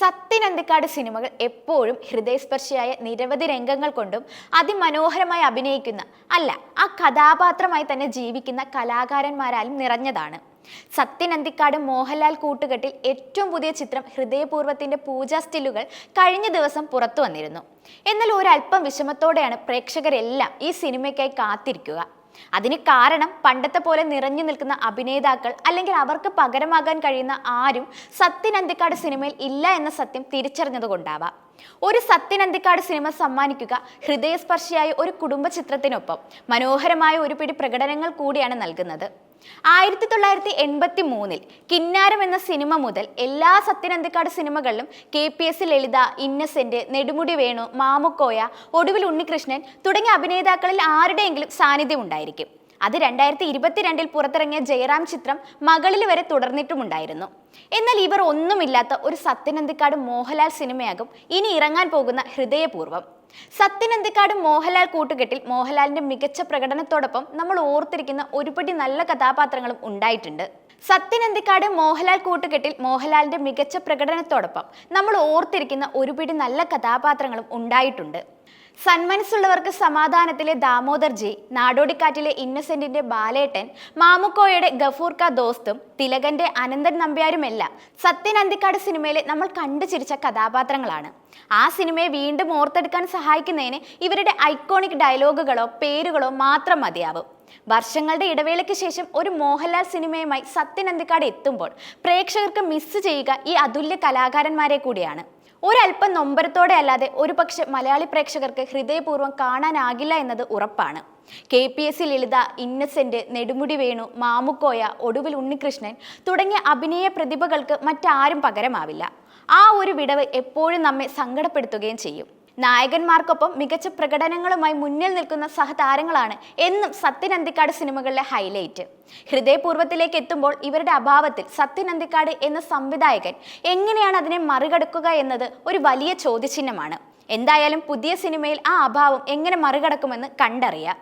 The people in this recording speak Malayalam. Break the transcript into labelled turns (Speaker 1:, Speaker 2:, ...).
Speaker 1: സത്യൻ അന്തിക്കാട് സിനിമകൾ എപ്പോഴും ഹൃദയസ്പർശിയായ നിരവധി രംഗങ്ങൾ കൊണ്ടും അതിമനോഹരമായി അഭിനയിക്കുന്ന അല്ല ആ കഥാപാത്രമായി തന്നെ ജീവിക്കുന്ന കലാകാരന്മാരാലും നിറഞ്ഞതാണ്. സത്യൻ അന്തിക്കാട് മോഹൻലാൽ കൂട്ടുകെട്ടിൽ ഏറ്റവും പുതിയ ചിത്രം ഹൃദയപൂർവത്തിന്റെ പൂജാ സ്റ്റില്ലുകൾ കഴിഞ്ഞ ദിവസം പുറത്തു വന്നിരുന്നു. എന്നാൽ ഒരല്പം വിഷമത്തോടെയാണ് പ്രേക്ഷകരെല്ലാം ഈ സിനിമയ്ക്കായി കാത്തിരിക്കുക. അതിന് കാരണം പണ്ടത്തെ പോലെ നിറഞ്ഞു നിൽക്കുന്ന അഭിനേതാക്കൾ അല്ലെങ്കിൽ അവർക്ക് പകരമാകാൻ കഴിയുന്ന ആരും സത്യൻ അന്തിക്കാട് സിനിമയിൽ ഇല്ല എന്ന സത്യം തിരിച്ചറിഞ്ഞതുകൊണ്ടാവാം. ഒരു സത്യൻ അന്തിക്കാട് സിനിമ സമ്മാനിക്കുക ഹൃദയസ്പർശിയായ ഒരു കുടുംബ ചിത്രത്തിനൊപ്പം മനോഹരമായ ഒരു പിടി പ്രകടനങ്ങൾ കൂടിയാണ് നൽകുന്നത്. ആയിരത്തി തൊള്ളായിരത്തി എൺപത്തി മൂന്നിൽ കിന്നാരം എന്ന സിനിമ മുതൽ എല്ലാ സത്യനന്ദിക്കാട് സിനിമകളിലും K P S Lalitha Innocent Nedumudi Venu Mamukkoya Oduvil Unnikrishnan തുടങ്ങിയ അഭിനേതാക്കളിൽ ആരുടെയെങ്കിലും സാന്നിധ്യം ഉണ്ടായിരിക്കും. അത് രണ്ടായിരത്തി ഇരുപത്തിരണ്ടിൽ പുറത്തിറങ്ങിയ ജയറാം ചിത്രം മകളിൽ വരെ തുടർന്നിട്ടുമുണ്ടായിരുന്നു. എന്നാൽ ഇവർ ഒന്നുമില്ലാത്ത ഒരു സത്യനന്ദിക്കാട് മോഹൻലാൽ സിനിമയാകും ഇനി ഇറങ്ങാൻ പോകുന്ന ഹൃദയപൂർവം. സത്യനന്ദിക്കാട് മോഹൻലാൽ കൂട്ടുകെട്ടിൽ മോഹൻലാലിന്റെ മികച്ച പ്രകടനത്തോടൊപ്പം നമ്മൾ ഓർത്തിരിക്കുന്ന ഒരുപടി നല്ല കഥാപാത്രങ്ങളും ഉണ്ടായിട്ടുണ്ട്. സത്യനന്ദിക്കാട് മോഹൻലാൽ കൂട്ടുകെട്ടിൽ മോഹൻലാലിന്റെ മികച്ച പ്രകടനത്തോടൊപ്പം നമ്മൾ ഓർത്തിരിക്കുന്ന ഒരുപിടി നല്ല കഥാപാത്രങ്ങളും ഉണ്ടായിട്ടുണ്ട്. സന്മനസ്സുള്ളവർക്ക് സമാധാനത്തിലെ ദാമോദർജി നാടോടിക്കാറ്റിലെ ഇന്നസെന്റിന്റെ ബാലേട്ടൻ മാമുക്കോയുടെ ഗഫൂർക്ക ദോസ്തും തിലകന്റെ അനന്തൻ നമ്പ്യാരുമെല്ലാം സത്യൻ അന്തിക്കാട് സിനിമയിലെ നമ്മൾ കണ്ടു ചിരിച്ച കഥാപാത്രങ്ങളാണ്. ആ സിനിമയെ വീണ്ടും ഓർത്തെടുക്കാൻ സഹായിക്കുന്നതിന് ഇവരുടെ ഐക്കോണിക് ഡയലോഗുകളോ പേരുകളോ മാത്രം മതിയാവും. വർഷങ്ങളുടെ ഇടവേളയ്ക്ക് ശേഷം ഒരു മോഹൻലാൽ സിനിമയുമായി സത്യൻ അന്തിക്കാട് എത്തുമ്പോൾ പ്രേക്ഷകർക്ക് മിസ് ചെയ്യുക ഈ അതുല്യ കലാകാരന്മാരെ കൂടിയാണ്. ഒരല്പം നൊമ്പരത്തോടെ അല്ലാതെ ഒരുപക്ഷെ മലയാളി പ്രേക്ഷകർക്ക് ഹൃദയപൂർവം കാണാനാകില്ല എന്നത് ഉറപ്പാണ്. K P S C Lalitha Innocent Nedumudi Venu Mamukkoya Oduvil Unnikrishnan തുടങ്ങിയ അഭിനയ പ്രതിഭകൾക്ക് മറ്റാരും പകരമാവില്ല. ആ ഒരു വിടവ് എപ്പോഴും നമ്മെ സങ്കടപ്പെടുത്തുകയും ചെയ്യും. നായകന്മാർക്കൊപ്പം മികച്ച പ്രകടനങ്ങളുമായി മുന്നിൽ നിൽക്കുന്ന സഹതാരങ്ങളാണ് എന്നും സത്യൻ അന്തിക്കാട് സിനിമകളിലെ ഹൈലൈറ്റ്. ഹൃദയപൂർവത്തിലേക്ക് എത്തുമ്പോൾ ഇവരുടെ അഭാവത്തിൽ സത്യൻ അന്തിക്കാട് എന്ന സംവിധായകൻ എങ്ങനെയാണ് അതിനെ മറികടക്കുക എന്നത് ഒരു വലിയ ചോദ്യചിഹ്നമാണ്. എന്തായാലും പുതിയ സിനിമയിൽ ആ അഭാവം എങ്ങനെ മറികടക്കുമെന്ന് കണ്ടറിയാം.